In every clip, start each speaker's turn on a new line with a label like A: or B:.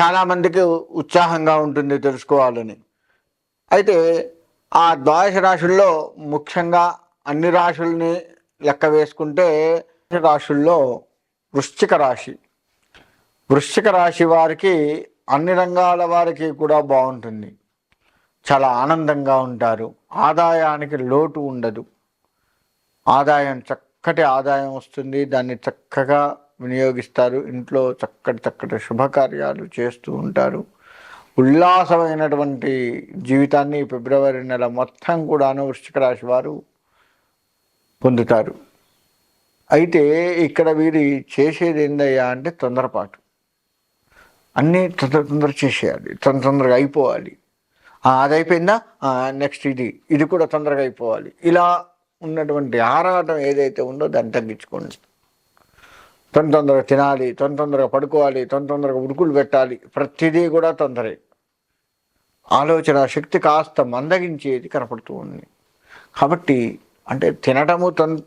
A: చాలామందికి ఉత్సాహంగా ఉంటుంది తెలుసుకోవాలని. అయితే ఆ ద్వాదశ రాశుల్లో ముఖ్యంగా అన్ని రాశుల్ని లెక్క వేసుకుంటే రాశుల్లో వృశ్చిక రాశి. వృశ్చిక రాశి వారికి అన్ని రంగాల వారికి కూడా బాగుంటుంది. చాలా ఆనందంగా ఉంటారు. ఆదాయానికి లోటు ఉండదు. ఆదాయం చక్కటి ఆదాయం వస్తుంది. దాన్ని చక్కగా వినియోగిస్తారు. ఇంట్లో చక్కటి చక్కటి శుభకార్యాలు చేస్తూ ఉంటారు. ఉల్లాసమైనటువంటి జీవితాన్ని ఫిబ్రవరి నెల మొత్తం కూడాను వృశ్చిక రాశి వారు పొందుతారు. అయితే ఇక్కడ వీరి చేసేది ఏందయ్యా అంటే తొందరపాటు. అన్నీ తొందర తొందర చేసేయాలి. తొందర తొందరగా అయిపోవాలి. అది అయిపోయిందా నెక్స్ట్ ఇది. ఇది కూడా తొందరగా అయిపోవాలి. ఇలా ఉన్నటువంటి ఆరాటం ఏదైతే ఉందో దాన్ని తగ్గించుకోండి. తొందర తొందరగా తినాలి తొందర తొందరగా పడుకోవాలి తొందర తొందరగా ఉడుకులు పెట్టాలి. ప్రతిదీ కూడా తొందరే. ఆలోచన శక్తి కాస్త మందగించేది కనపడుతూ ఉంది. కాబట్టి అంటే తినటము తొం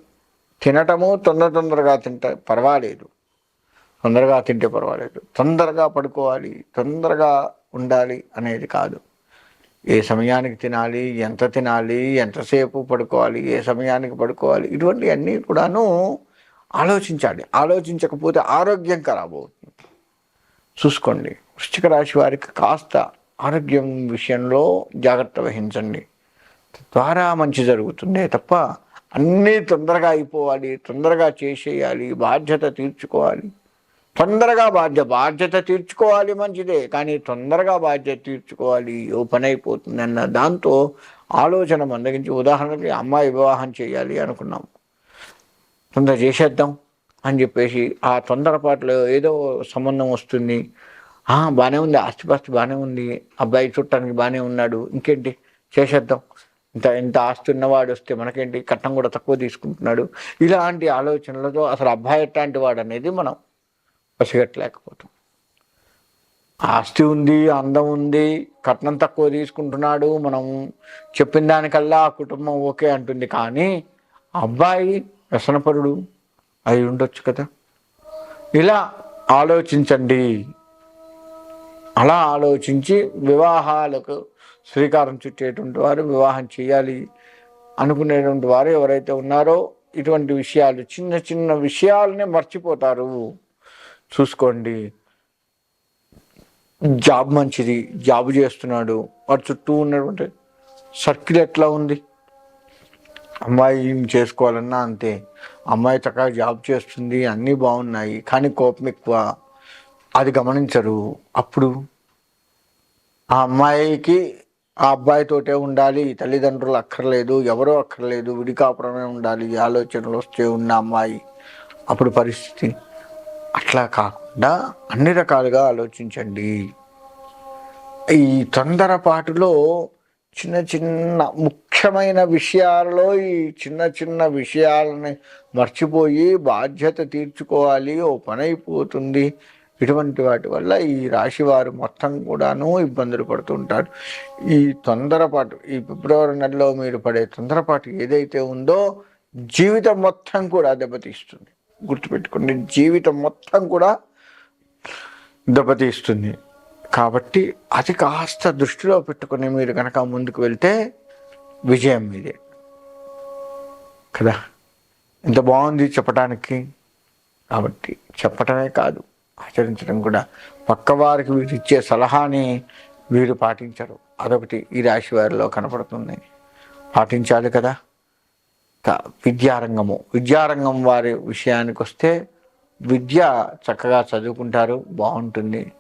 A: తినటము తొందర తొందరగా తింటే పర్వాలేదు. తొందరగా తింటే పర్వాలేదు. తొందరగా పడుకోవాలి తొందరగా ఉండాలి అనేది కాదు. ఏ సమయానికి తినాలి ఎంత తినాలి ఎంతసేపు పడుకోవాలి ఏ సమయానికి పడుకోవాలి ఇటువంటివన్నీ కూడాను ఆలోచించాలి. ఆలోచించకపోతే ఆరోగ్యం ఖరాబ్ అవుతుంది. చూసుకోండి. వృశ్చిక రాశి వారికి కాస్త ఆరోగ్యం విషయంలో జాగ్రత్త వహించండి. తద్వారా మంచి జరుగుతుందే తప్ప అన్నీ తొందరగా అయిపోవాలి తొందరగా చేసేయాలి బాధ్యత తీర్చుకోవాలి. తొందరగా బాధ్యత బాధ్యత తీర్చుకోవాలి మంచిదే కానీ తొందరగా బాధ్యత తీర్చుకోవాలి ఓ పని అయిపోతుంది అన్న దాంతో ఆలోచన మందగించి ఉదాహరణకి అమ్మాయి వివాహం చేయాలి అనుకున్నాం. తొందర చేసేద్దాం అని చెప్పేసి ఆ తొందరపాటులో ఏదో సంబంధం వస్తుంది. బాగానే ఉంది. ఆస్తిపాస్తి బాగానే ఉంది. అబ్బాయి చుట్టానికి బాగానే ఉన్నాడు. ఇంకేంటి? చేసేద్దాం. ఇంత ఇంత ఆస్తి ఉన్నవాడు వస్తే మనకేంటి? కట్నం కూడా తక్కువ తీసుకుంటున్నాడు. ఇలాంటి ఆలోచనలతో అసలు అబ్బాయి ఎట్లాంటి వాడు అనేది మనం పసిగట్టలేకపోతాం. ఆస్తి ఉంది అందం ఉంది కట్నం తక్కువ తీసుకుంటున్నాడు మనం చెప్పిన దానికల్లా ఆ కుటుంబం ఓకే అంటుంది. కానీ అబ్బాయి వ్యసనపరుడు అయి ఉండొచ్చు కదా? ఇలా ఆలోచించండి. అలా ఆలోచించి వివాహాలకు శ్రీకారం చుట్టేటువంటి వారు వివాహం చేయాలి అనుకునేటువంటి వారు ఎవరైతే ఉన్నారో ఇటువంటి విషయాలు చిన్న చిన్న విషయాలనే మర్చిపోతారు. చూసుకోండి. జాబ్ మంచిది. జాబ్ చేస్తున్నాడు. వాడు చుట్టూ ఉన్నటువంటి సర్కిల్ ఎట్లా ఉంది? అమ్మాయిని చేసుకోవాలన్నా అంతే. అమ్మాయి చక్కగా జాబ్ చేస్తుంది అన్నీ బాగున్నాయి కానీ కోపం ఎక్కువ. అది గమనించరు. అప్పుడు ఆ అమ్మాయికి ఆ అబ్బాయితోటే ఉండాలి తల్లిదండ్రులు అక్కర్లేదు ఎవరో అక్కర్లేదు విడికాపురమే ఉండాలి ఆలోచనలు వస్తే ఉన్న అమ్మాయి. అప్పుడు పరిస్థితి అట్లా కాకుండా అన్ని రకాలుగా ఆలోచించండి. ఈ తొందరపాటులో చిన్న చిన్న ముఖ్యమైన విషయాలలో ఈ చిన్న చిన్న విషయాలని మర్చిపోయి బాధ్యత తీర్చుకోవాలి ఓ పని అయిపోతుంది. ఇటువంటి వాటి వల్ల ఈ రాశి వారు మొత్తం కూడాను ఇబ్బందులు పడుతుంటారు. ఈ తొందరపాటు ఈ ఫిబ్రవరి నెలలో మీరు పడే తొందరపాటు ఏదైతే ఉందో జీవితం మొత్తం కూడా దెబ్బతీస్తుంది. గుర్తుపెట్టుకోండి జీవితం మొత్తం కూడా దెబ్బతీస్తుంది. కాబట్టి అది కాస్త దృష్టిలో పెట్టుకుని మీరు కనుక ముందుకు వెళ్తే విజయం మీదే. కదా? ఎంత బాగుంది చెప్పటానికి. కాబట్టి చెప్పటమే కాదు ఆచరించడం కూడా. పక్కవారికి వీరు ఇచ్చే సలహాని వీరు పాటించరు. అదొకటి ఈ రాశి వారిలో కనపడుతుంది. పాటించాలి కదా? విద్యారంగము. విద్యారంగం వారి విషయానికి వస్తే విద్య చక్కగా చదువుకుంటారు బాగుంటుంది.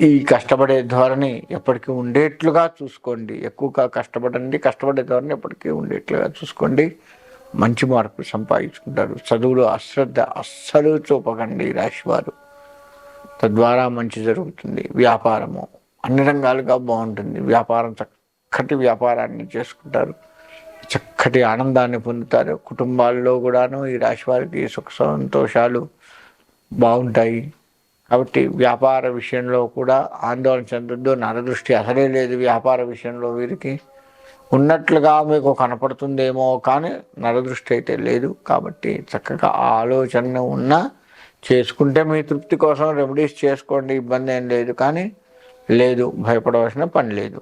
A: ఈ కష్టపడే ధోరణి ఎప్పటికీ ఉండేట్లుగా చూసుకోండి. ఎక్కువగా కష్టపడండి కష్టపడే ధోరణి ఎప్పటికీ ఉండేట్లుగా చూసుకోండి. మంచి మార్కులు సంపాదించుకుంటారు. చదువులో అశ్రద్ధ అస్సలు చూపకండి ఈ రాశివారు. తద్వారా మంచి జరుగుతుంది. వ్యాపారము అన్ని రంగాలుగా బాగుంటుంది. వ్యాపారం చక్కటి వ్యాపారాన్ని చేసుకుంటారు. చక్కటి ఆనందాన్ని పొందుతారు. కుటుంబాల్లో కూడాను ఈ రాశి వారికి సుఖ సంతోషాలు బాగుంటాయి. కాబట్టి వ్యాపార విషయంలో కూడా ఆందోళన చెందొద్దు నరదృష్టి అసలే లేదు వ్యాపార విషయంలో వీరికి. ఉన్నట్లుగా మీకు కనపడుతుందేమో కానీ నరదృష్టి అయితే లేదు కాబట్టి చక్కగా ఆలోచన ఉన్నా చేసుకుంటే మీ తృప్తి కోసం రెమెడీస్ చేసుకోండి ఇబ్బంది ఏం లేదు కానీ లేదు భయపడవలసిన పని లేదు.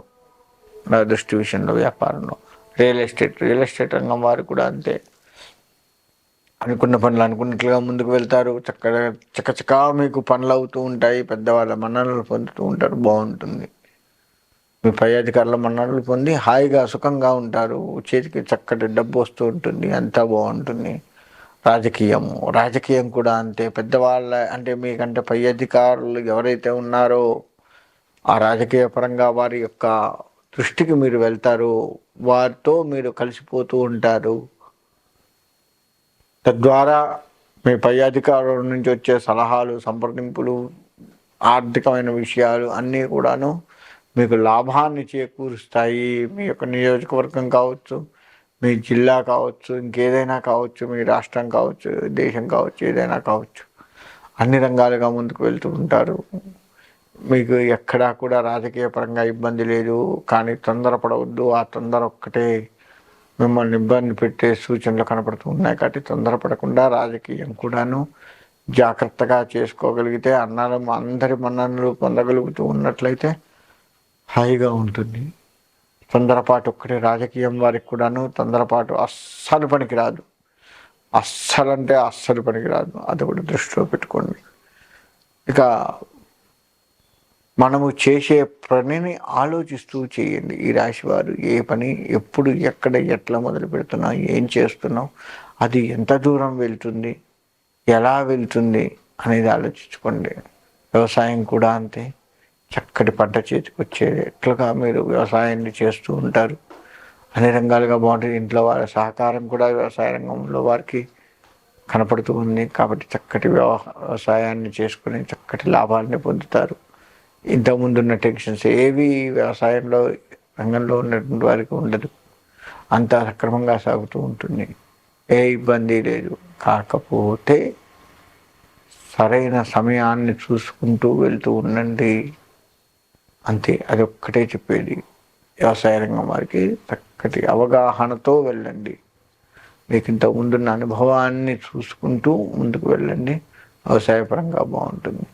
A: నరదృష్టి విషయంలో వ్యాపారంలో. రియల్ ఎస్టేట్ రియల్ ఎస్టేట్ రంగం వారు కూడా అంతే. అనుకున్న పనులు అనుకున్నట్లుగా ముందుకు వెళ్తారు. చక్కగా చకచకా మీకు పనులు అవుతూ ఉంటాయి. పెద్దవాళ్ళ మన్ననలు పొందుతూ ఉంటారు. బాగుంటుంది. మీ పై అధికారుల మన్ననలు పొంది హాయిగా సుఖంగా ఉంటారు. చేతికి చక్కటి డబ్బు వస్తూ ఉంటుంది. అంతా బాగుంటుంది. రాజకీయం రాజకీయం కూడా అంతే. పెద్దవాళ్ళ అంటే మీకంటే పై అధికారులు ఎవరైతే ఉన్నారో ఆ రాజకీయ పరంగా వారి యొక్క దృష్టికి మీరు వెళ్తారు. వారితో మీరు కలిసిపోతూ ఉంటారు. తద్వారా మీ పై అధికారుల నుంచి వచ్చే సలహాలు సంప్రదింపులు ఆర్థికమైన విషయాలు అన్నీ కూడాను మీకు లాభాన్ని చేకూరుస్తాయి. మీ యొక్క నియోజకవర్గం కావచ్చు మీ జిల్లా కావచ్చు ఇంకేదైనా కావచ్చు మీ రాష్ట్రం కావచ్చు దేశం కావచ్చు ఏదైనా కావచ్చు. అన్ని రంగాలుగా ముందుకు వెళ్తూ ఉంటారు. మీకు ఎక్కడా కూడా రాజకీయ పరంగా ఇబ్బంది లేదు. కానీ తొందరపడవద్దు. ఆ తొందర ఒక్కటే మిమ్మల్ని ఇబ్బంది పెట్టే సూచనలు కనపడుతూ ఉన్నాయి కాబట్టి తొందరపడకుండా రాజకీయం కూడాను జాగ్రత్తగా చేసుకోగలిగితే అన్నాలు అందరి మన్ననలు పొందగలుగుతూ ఉన్నట్లయితే హాయిగా ఉంటుంది. తొందరపాటు ఒక్కటే రాజకీయం వారికి కూడాను తొందరపాటు అస్సలు పనికిరాదు. అస్సలంటే అస్సలు పనికిరాదు. అది కూడా దృష్టిలో పెట్టుకోండి. ఇక మనము చేసే పనిని ఆలోచిస్తూ చేయండి. ఈ రాశి వారు ఏ పని ఎప్పుడు ఎక్కడ ఎట్లా మొదలు పెడుతున్నాం ఏం చేస్తున్నాం అది ఎంత దూరం వెళ్తుంది ఎలా వెళ్తుంది అనేది ఆలోచించుకోండి. వ్యవసాయం కూడా అంతే. చక్కటి పంట చేతికి వచ్చేట్లుగా మీరు వ్యవసాయాన్ని చేస్తూ ఉంటారు. అన్ని రంగాలుగా బాగుంటుంది. ఇంట్లో వారి సహకారం కూడా వ్యవసాయ రంగంలో వారికి కనపడుతూ ఉంది. కాబట్టి చక్కటి వ్యవసాయాన్ని చేసుకుని చక్కటి లాభాలని పొందుతారు. ఇంతకుముందు ఉన్న టెన్షన్స్ ఏవి వ్యవసాయంలో రంగంలో ఉన్నటువంటి వారికి ఉండదు. అంతా సక్రమంగా సాగుతూ ఉంటుంది. ఏ ఇబ్బంది లేదు. కాకపోతే సరైన సమయాన్ని చూసుకుంటూ వెళ్తూ ఉండండి. అంతే. అది ఒక్కటే చెప్పేది. వ్యవసాయ రంగం వారికి చక్కటి అవగాహనతో వెళ్ళండి. మీకు ఇంత ముందున్న అనుభవాన్ని చూసుకుంటూ ముందుకు వెళ్ళండి. వ్యవసాయపరంగా బాగుంటుంది.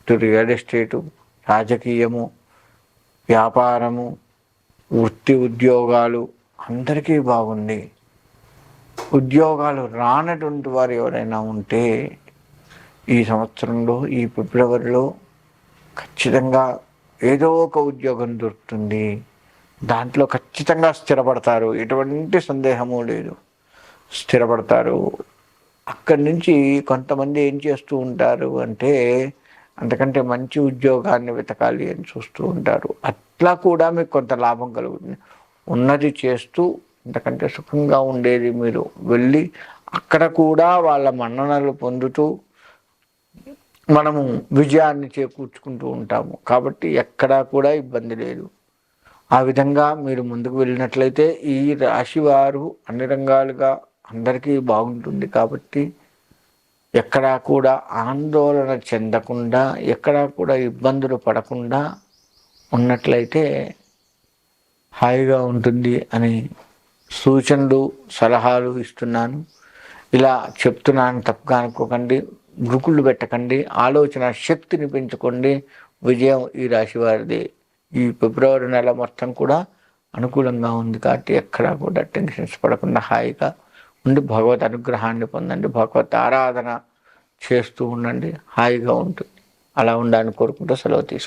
A: ఇటు రియల్ ఎస్టేటు రాజకీయము వ్యాపారము వృత్తి ఉద్యోగాలు అందరికీ బాగుంది. ఉద్యోగాలు రానటువంటి వారు ఎవరైనా ఉంటే ఈ సంవత్సరంలో ఈ ఫిబ్రవరిలో ఖచ్చితంగా ఏదో ఒక ఉద్యోగం దొరుకుతుంది. దాంట్లో ఖచ్చితంగా స్థిరపడతారు. ఎటువంటి సందేహము లేదు. స్థిరపడతారు. అక్కడి నుంచి కొంతమంది ఏం చేస్తూ ఉంటారు అంటే అంతకంటే మంచి ఉద్యోగాన్ని వెతకాలి అని చూస్తూ ఉంటారు. అట్లా కూడా మీకు కొంత లాభం కలుగుతుంది. ఉన్నది చేస్తూ అంతకంటే సుఖంగా ఉండేది మీరు వెళ్ళి అక్కడ కూడా వాళ్ళ మన్ననలు పొందుతూ మనము విజయాన్ని చేకూర్చుకుంటూ ఉంటాము. కాబట్టి ఎక్కడా కూడా ఇబ్బంది లేదు. ఆ విధంగా మీరు ముందుకు వెళ్ళినట్లయితే ఈ రాశి వారు అన్ని రంగాలుగా అందరికీ బాగుంటుంది. కాబట్టి ఎక్కడా కూడా ఆందోళన చెందకుండా ఎక్కడా కూడా ఇబ్బందులు పడకుండా ఉన్నట్లయితే హాయిగా ఉంటుంది అని సూచనలు సలహాలు ఇస్తున్నాను. ఇలా చెప్తున్నాను తప్పుగా అనుకోకండి గురుకుళ్ళు పెట్టకండి ఆలోచన శక్తిని పెంచుకోండి. విజయం ఈ రాశి వారిది. ఈ ఫిబ్రవరి నెల మొత్తం కూడా అనుకూలంగా ఉంది కాబట్టి ఎక్కడా కూడా టెన్షన్స్ పడకుండా హాయిగా ఉండి భగవత్ అనుగ్రహాన్ని పొందండి భగవత్ ఆరాధన చేస్తూ ఉండండి హాయిగా ఉంటుంది. అలా ఉండాలని కోరుకుంటూ సెలవు తీసుకుంటాను